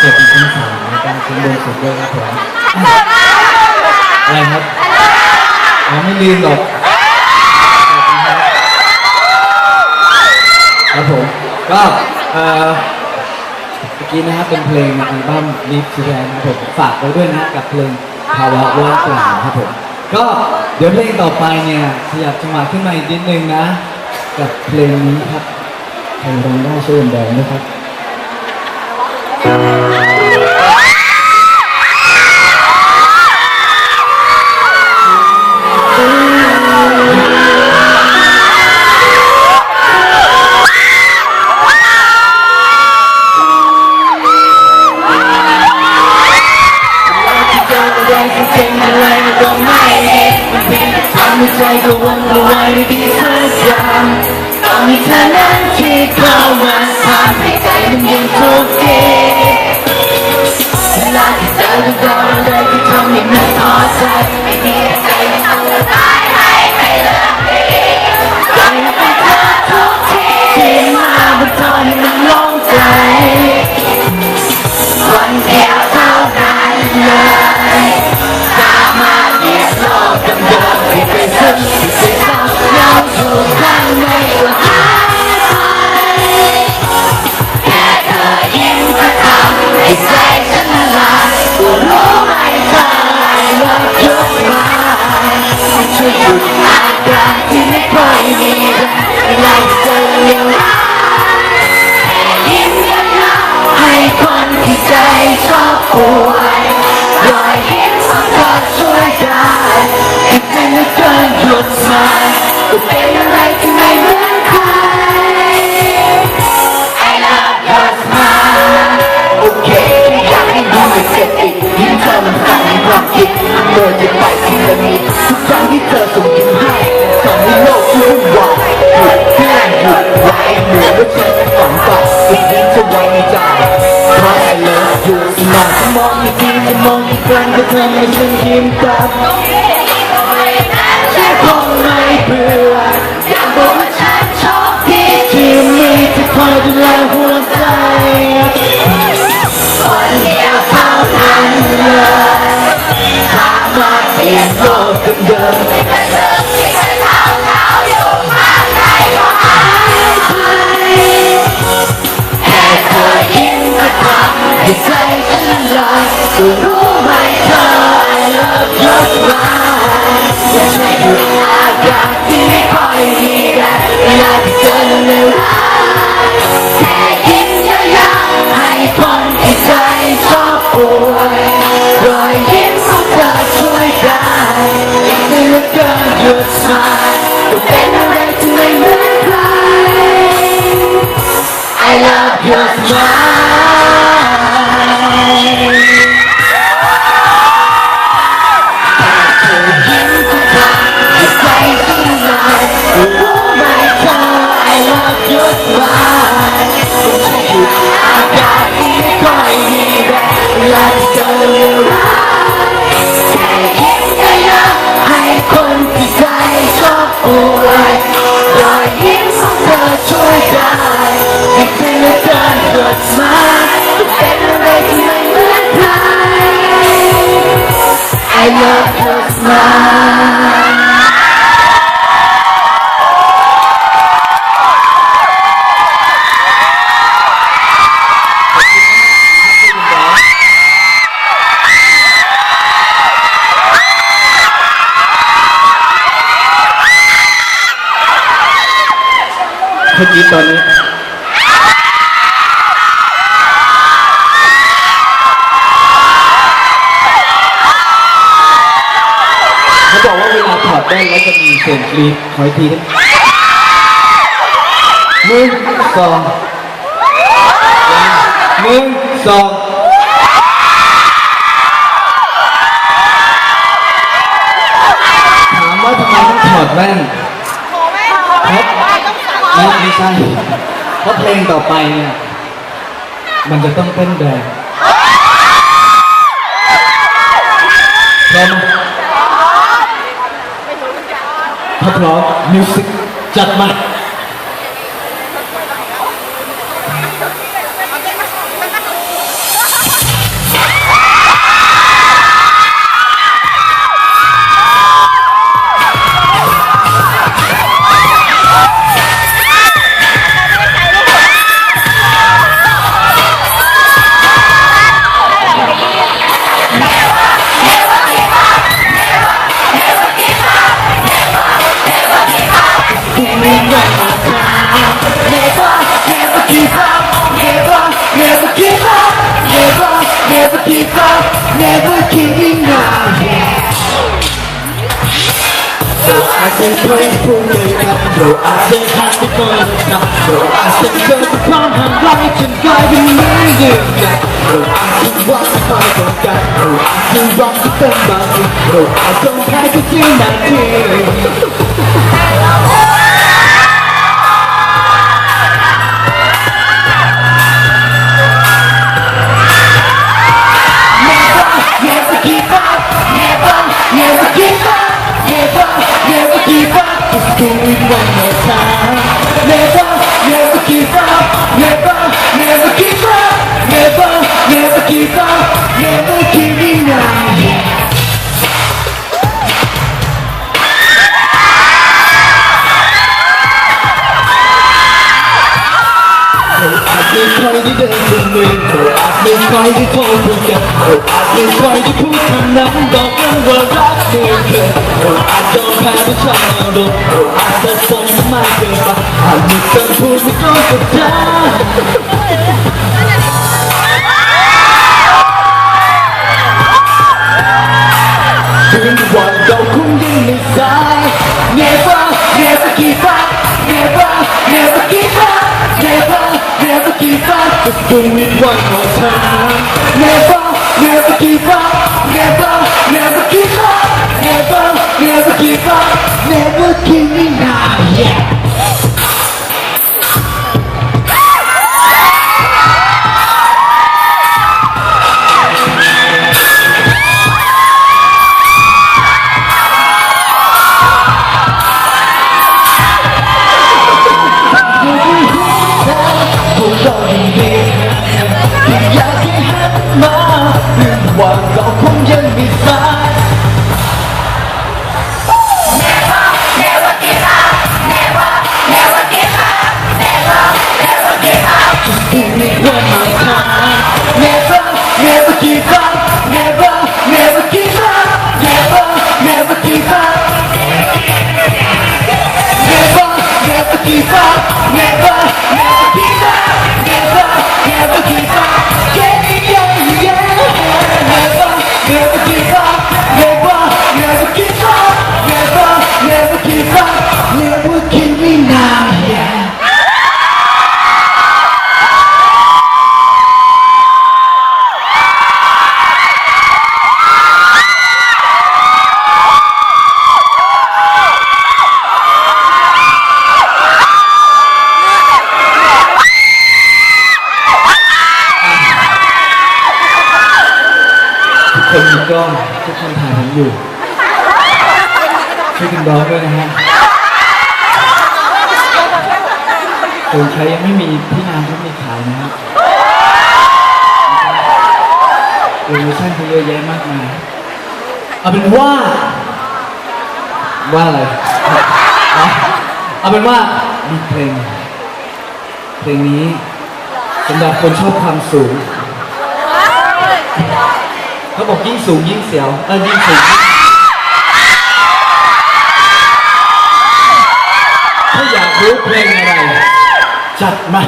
เจ็บอีกชั้นสามนะครับชั้นบนสุดด้วยครับผมอะไรครับอ๋อไม่ลืมหรอกครับผมก็เอ่อเมื่อกี้นะครับเป็นเพลงอัลบั้ม Live to Dance นะครับผมฝากไว้ด้วยนะกับเพลงภาวะว่างเปล่าครับผมก็เดี๋ยวเพลงต่อไปเนี่ยขยับจังหวะขึ้นมาอีกนิดนึงนะ กับเพลงนี้ครับใครร้องได้ช่วยกันแดงนะครับำให้ใจก็วันละวายไม่ดีสักอย่างตอนนี้เธอนั้นคิดเข้ามาทำให้ใจมันยังทุกที ชอบป่ จะมองอีกครั้งก็เธอให้ฉันยิ้มกลับฉันคงไม่เบื่อ smile I love your smile. ยกทุกสาเมื่อกี้ตอนนี้ เขา บอกว่าเวลาถอดแว่นแล้วจะมีเสียงกรีดขออีกทีได้ไหนึ่งสองหนึ่งสองถามว่าทำไมต้องถอดแว่นไม่ไม่ใช่เพราะเพลงต่อไปเนี่ยมันจะต้องเต้นแรงพร้อมไหม ถ้าพร้อมมิวสิกจัดมา singing now. So I can play for me So I can have the fun So I can go to palm and light and guide me in So I can rock the fight on that So I can rock the fun body So I don't have to see my tears 내가 อาจไม่ค่อยได้เดินบนเมืองเธออาจไม่ค่อยได้โทรคุยกั never give me now, yeah. กล้องทุกคนถ่ายผมอยู่ช่วยกันร้องด้วยนะฮะส่วนใครยังไม่มีพี่นางก็มีขายนะฮะโปรโมชั่นเขาเยอะแยะมากมายเอาเป็นว่า ว่าอะไร เอาเป็นว่ามีเพลง เพลงนี้สำหรับคนชอบความสูง เขาบอกยิ่งสูงยิ่งเสียวเออยิ่งสูงยิ่งถ้าอยากรู้เพลงอะไร จัดมา